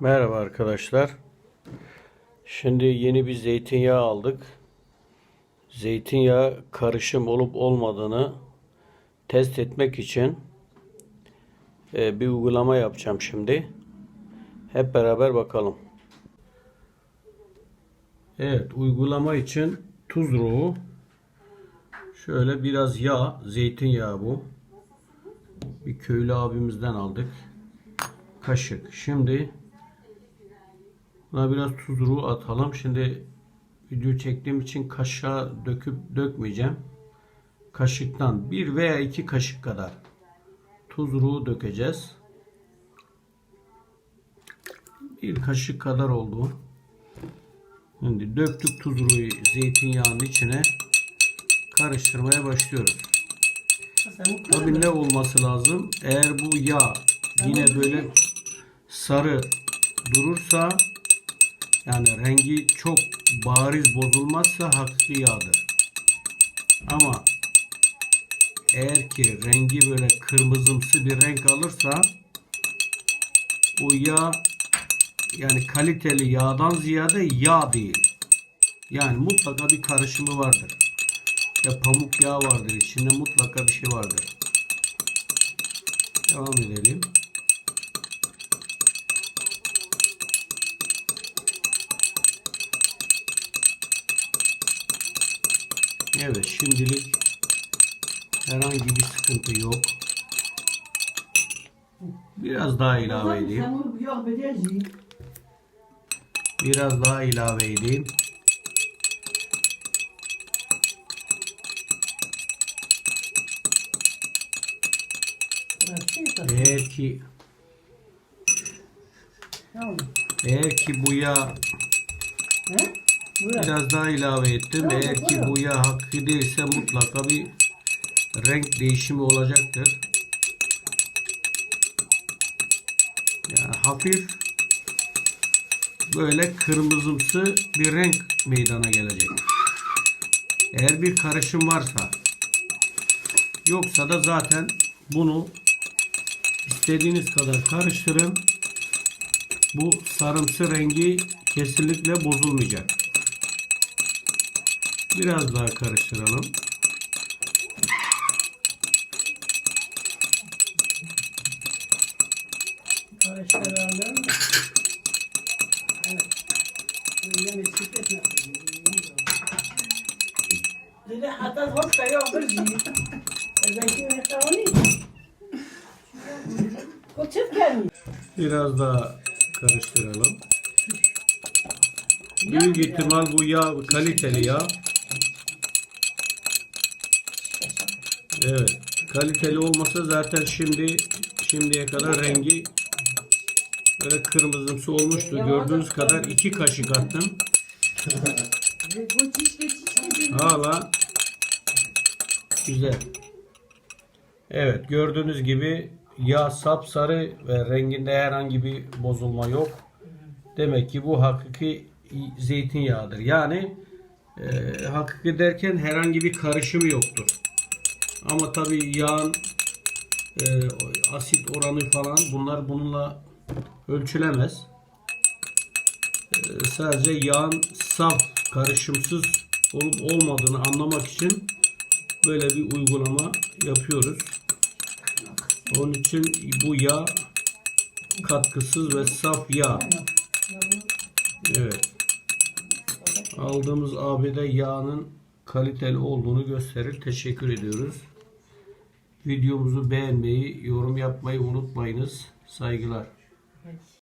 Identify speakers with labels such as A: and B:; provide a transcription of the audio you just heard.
A: Merhaba arkadaşlar. Şimdi yeni bir zeytinyağı aldık. Zeytinyağı karışım olup olmadığını test etmek için e, bir uygulama yapacağım şimdi. Hep beraber bakalım. Evet, uygulama için tuz ruhu. Şöyle biraz yağ, zeytinyağı bu. Bir köylü abimizden aldık. Kaşık. Şimdi Buna biraz tuz ruhu atalım. Şimdi video çektiğim için kaşığa döküp dökmeyeceğim. Kaşıktan bir veya iki kaşık kadar tuz ruhu dökeceğiz. Bir kaşık kadar oldu. Şimdi döktük tuz ruhu zeytinyağının içine karıştırmaya başlıyoruz. Tabii ne olması lazım? Eğer bu yağ yine böyle sarı durursa yani rengi çok bariz bozulmazsa hakiki yağdır. Ama eğer ki rengi böyle kırmızımsı bir renk alırsa o yağ yani kaliteli yağdan ziyade yağ değil. Yani mutlaka bir karışımı vardır. Ya pamuk yağı vardır içinde mutlaka bir şey vardır. Devam edelim. Evet şimdilik herhangi bir sıkıntı yok. Biraz daha ilave edeyim. Biraz daha ilave edeyim. Eğer ki eğer ki bu yağ biraz daha ilave ettim. Eğer ki bu yağ hakkı değilse mutlaka bir renk değişimi olacaktır. Yani hafif böyle kırmızımsı bir renk meydana gelecek. Eğer bir karışım varsa yoksa da zaten bunu istediğiniz kadar karıştırın. Bu sarımsı rengi kesinlikle bozulmayacak. Biraz daha karıştıralım.
B: Karıştıralım.
A: Biraz daha karıştıralım. Büyük ihtimal bu yağ kaliteli yağ. Evet. Kaliteli olmasa zaten şimdi şimdiye kadar rengi böyle kırmızımsı olmuştu. Gördüğünüz kadar iki kaşık attım. Hala güzel. Evet gördüğünüz gibi yağ sapsarı ve renginde herhangi bir bozulma yok. Demek ki bu hakiki zeytinyağıdır. Yani e, hakiki derken herhangi bir karışımı yoktur. Ama tabi yağın e, asit oranı falan bunlar bununla ölçülemez. E, sadece yağın saf, karışımsız olup olmadığını anlamak için böyle bir uygulama yapıyoruz. Onun için bu yağ katkısız ve saf yağ. Evet. Aldığımız ABD yağının kaliteli olduğunu gösterir. Teşekkür ediyoruz. Videomuzu beğenmeyi, yorum yapmayı unutmayınız. Saygılar.